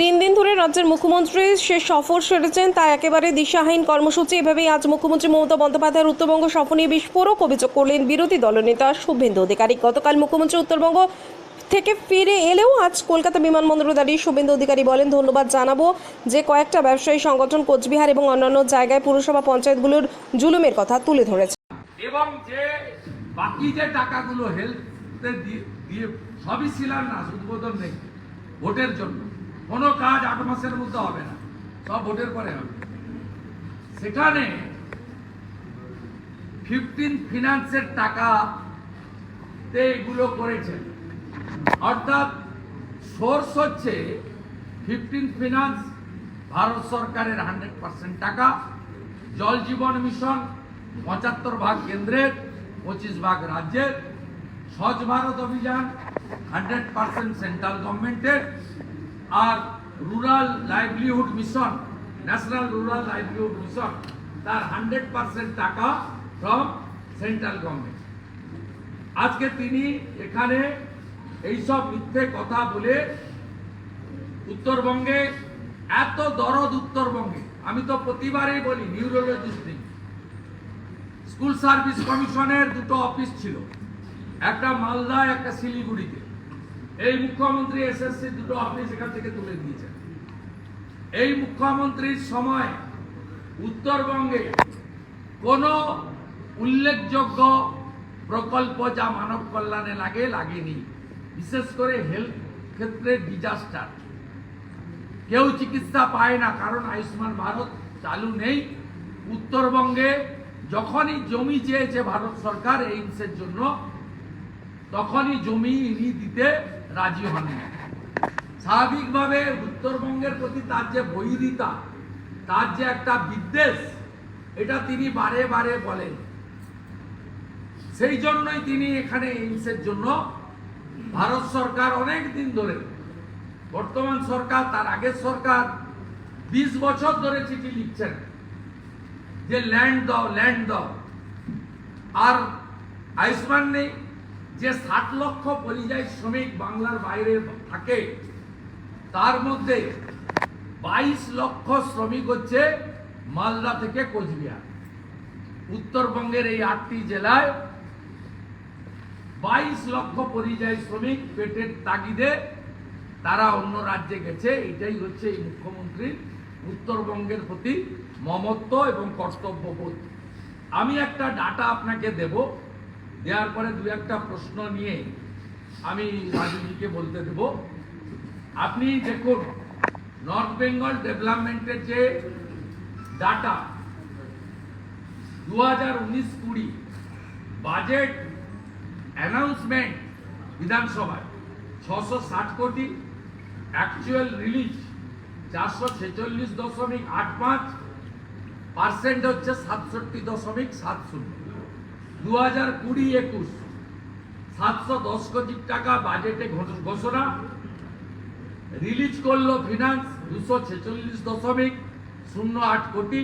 তিন দিন ধরে রাজ্যের মুখ্যমন্ত্রী সে সফর সেরেছেন তা একেবারে দিশাহীন কর্মসূচি। এভাবেই আজ মুখ্যমন্ত্রী মমতা বন্দ্যোপাধ্যায়ের উত্তরবঙ্গ সফর নিয়ে বিস্ফোরক অভিযোগ করলেন বিরোধী দলনেতা শুভেন্দু অধিকারী। গতকাল মুখ্যমন্ত্রী উত্তরবঙ্গ থেকে ফিরে এলেও আজ কলকাতা বিমানবন্দরে দাঁড়িয়ে শুভেন্দু অধিকারী বলেন, ধন্যবাদ জানাব যে কয়েকটা ব্যবসায়ী সংগঠন কোচবিহার এবং অন্যান্য জায়গায় পুরসভা পঞ্চায়েতগুলোর জুলুমের কথা তুলে ধরেছে। এবং যে বাকি যে টাকাগুলো দিয়ে সবই শিলান্যাস, উদ্বোধন নেই ভোটের জন্য। কোনো কাজ আট মাসের মধ্যে হবে না। সব ভোটের পরে হবে। সেখানে ফিফটিন ফিনান্সের টাকাতে এগুলো করেছেন। অর্থাৎ সোর্স হচ্ছে ফিফটিন ফিনান্স ভারত সরকারের হান্ড্রেড পার্সেন্ট টাকা, জল জীবন মিশন পঁচাত্তর ভাগ কেন্দ্রের, পঁচিশ ভাগ রাজ্যের, স্বচ্ছ ভারত অভিযান হান্ড্রেড পার্সেন্ট সেন্ট্রাল গভর্নমেন্টের আর rural livelihood mission national rural livelihood mission তার হান্ড্রেড পার্সেন্ট টাকা ফ্রম সেন্ট্রাল গভর্নমেন্ট আজকে তিনি এখানে এইসব মিথ্যে কথা বলে উত্তরবঙ্গে এত দরদ উত্তরবঙ্গে, আমি তো প্রতিবারেই বলি নিউরোলজিস্ট স্কুল সার্ভিস কমিশনের দুটো অফিস ছিল, একটা মালদা একটা শিলিগুড়িতে। এই মুখ্যমন্ত্রী এসএসসি দুটো অফিস এখান থেকে তুলে দিয়েছেন। এই মুখ্যমন্ত্রীর সময় উত্তরবঙ্গে কোনো উল্লেখযোগ্য প্রকল্প যা মানব কল্যাণে লাগে, লাগেনি। বিশেষ করে হেলথ ক্ষেত্রে ডিজাস্টার কেউ চিকিৎসা পায় না, কারণ আয়ুষ্মান ভারত চালু নেই। উত্তরবঙ্গে যখনই জমি চেয়েছে ভারত সরকার এইমসের জন্য তখনই জমি ইনি দিতে রাজি হননি। স্বাভাবিকভাবে উত্তরবঙ্গের প্রতি তার যে বৈরিতা, তার যে একটা বিদ্বেষ, এটা তিনি বারে বারে বলেন। সেই জন্যই তিনি এখানে এইমসের জন্য ভারত সরকার অনেক দিন ধরে, বর্তমান সরকার, তার আগের সরকার বিশ বছর ধরে চিঠি লিখছেন যে, ল্যান্ড দাও ল্যান্ড দাও। আর আয়ুষ্মান নেই যে ষাট লক্ষ পরিযায়ী শ্রমিক বাংলার বাইরে থাকে, তার মধ্যে বাইশ লক্ষ শ্রমিক হচ্ছে মালদা থেকে কোচবিহার। উত্তরবঙ্গের এই আটটি জেলায় বাইশ লক্ষ পরিযায়ী শ্রমিক পেটের তাগিদে তারা অন্য রাজ্যে গেছে। এটাই হচ্ছে এই মুখ্যমন্ত্রীর উত্তরবঙ্গের প্রতি মমত্ব এবং কর্তব্যবোধ। আমি একটা ডাটা আপনাকে দেব। দেওয়ার পরে দু একটা প্রশ্ন নিয়ে আমি রাজুজিকে বলতে দেব। আপনি দেখুন নর্থ বেঙ্গল ডেভেলপমেন্টের যে ডাটা দু হাজার উনিশ কুড়ি বাজেট অ্যানাউন্সমেন্ট বিধানসভায় ছশো ষাট কোটি অ্যাকচুয়াল রিলিজ চারশো ছেচল্লিশ দশমিক আট পাঁচ পার্সেন্ট হচ্ছে সাতষট্টি দশমিক সাত শূন্য। দু হাজার কুড়ি একুশ, সাতশো দশ কোটি টাকা বাজেটে ঘোষণা। রিলিজ করল ফিনান্স, দুশো ছেচল্লিশ দশমিক শূন্য আট কোটি।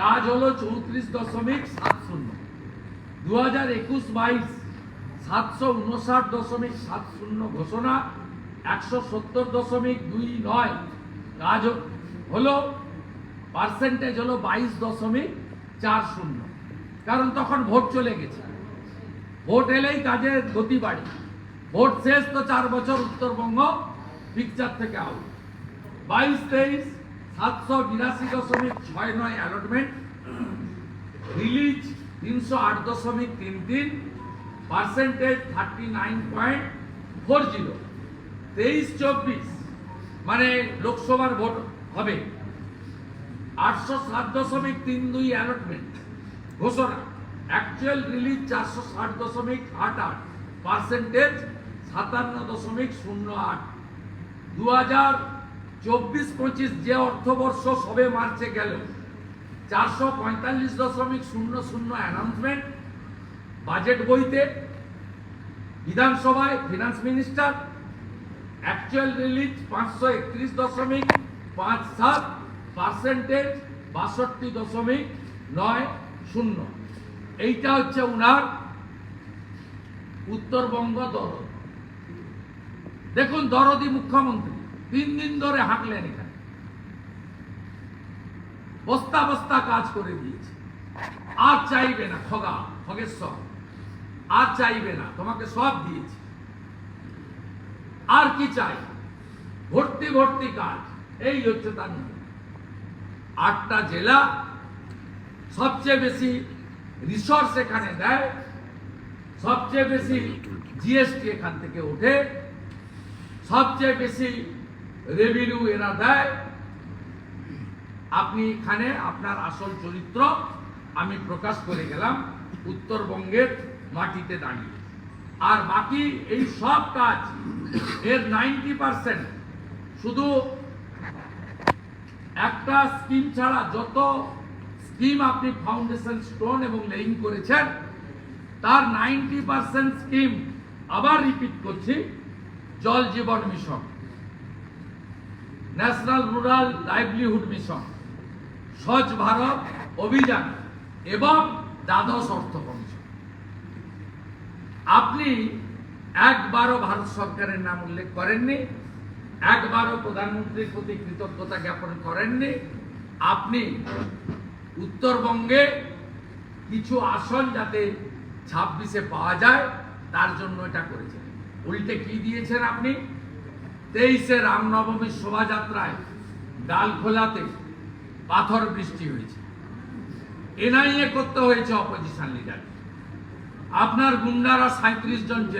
কাজ হলো চৌত্রিশ দশমিক সাত শূন্য। দু হাজার একুশ বাইশ, সাতশো উনষাট দশমিক সাত শূন্য ঘোষণা। একশো সত্তর দশমিক দুই নয়। কাজ হলো, পার্সেন্টেজ হলো বাইশ দশমিক চার শূন্য। কারণ তখন ভোট চলে গেছে। ভোট এলেই কাজের গতি বাড়ে। ভোট শেষ তো চার বছর উত্তরবঙ্গ পিকচার থেকে আউট বাইশ তেইশ, সাতশো বিরাশি দশমিক ছয় নয় অ্যালটমেন্ট রিলিজ তিনশো আট দশমিক তিন তিন। Percentage thirty nine point four zero তেইশ, চব্বিশ মানে লোকসভার ভোট হবে। আটশো সাত দশমিক তিন দুই অ্যালটমেন্ট ঘোষণা অ্যাকচুয়াল রিলিজ চারশো ষাট দশমিক আট আট পার্সেন্টেজ সাতান্ন দশমিক শূন্য আট। দু হাজার চব্বিশ পঁচিশ যে অর্থবর্ষ সবে মার্চে গেল, চারশো পঁয়তাল্লিশ দশমিক শূন্য শূন্য অ্যানাউন্সমেন্ট বাজেট বইতে, বিধানসভায় ফিনান্স মিনিস্টার অ্যাকচুয়াল রিলিজ পাঁচশো একত্রিশ দশমিক পাঁচ সাত পার্সেন্টেজ বাষট্টি দশমিক নয়। শূন্য। এইটা হচ্ছে উনার উত্তরবঙ্গ দরদ। দেখুন দরদি মুখ্যমন্ত্রী। তিন দিন ধরে হাঁকলেন এখানে। বস্তা বস্তা কাজ করে দিয়েছে। আর চাইবে না, খগা, খগেশ্বর। আর চাইবে না, তোমাকে সব দিয়েছে। আর কি চাই? ভর্তি ভর্তি কাজ। এই হচ্ছে তার। আটটা জেলা সবচেয়ে বেশি রিসোর্স এখানে দেয়, সবচেয়ে বেশি জিএসটি এখান থেকে ওঠে, সবচেয়ে বেশি রেভিনিউ এরা দেয়। আপনি এখানে আপনার আসল চরিত্র আমি প্রকাশ করে গেলাম উত্তরবঙ্গের মাটিতে দাঁড়িয়ে। আর বাকি এই সব কাজ এর নাইনটি পার্সেন্ট শুধু একটা স্কিম ছাড়া যত স্কিম আপনি ফাউন্ডেশন স্টোন এবং লেইং করেছেন, তার নাইনটি পার্সেন্ট স্কিম আবার রিপিট করছি, Jal Jeevan mission national rural livelihood mission স্বচ্ছ ভারত অভিযান এবং দ্বাদশ অর্থ কমিশন। আপনি একবারও ভারত সরকারের নাম উল্লেখ করেননি, একবারও প্রধানমন্ত্রীর প্রতি কৃতজ্ঞতা জ্ঞাপন করেননি, আপনি উত্তরবঙ্গে কিছু আসন যাতে ছাব্বিশে পাওয়া যায়, তার জন্য এটা করেছেন। উল্টে কি দিয়েছেন আপনি? তেইশে রামনবমীর শোভাযাত্রায় ডালখোলাতে পাথর বৃষ্টি হয়েছে। এনআইএ করতে হয়েছে অপোজিশন লিডার আপনার গুন্ডারা সাঁত্রিশ জন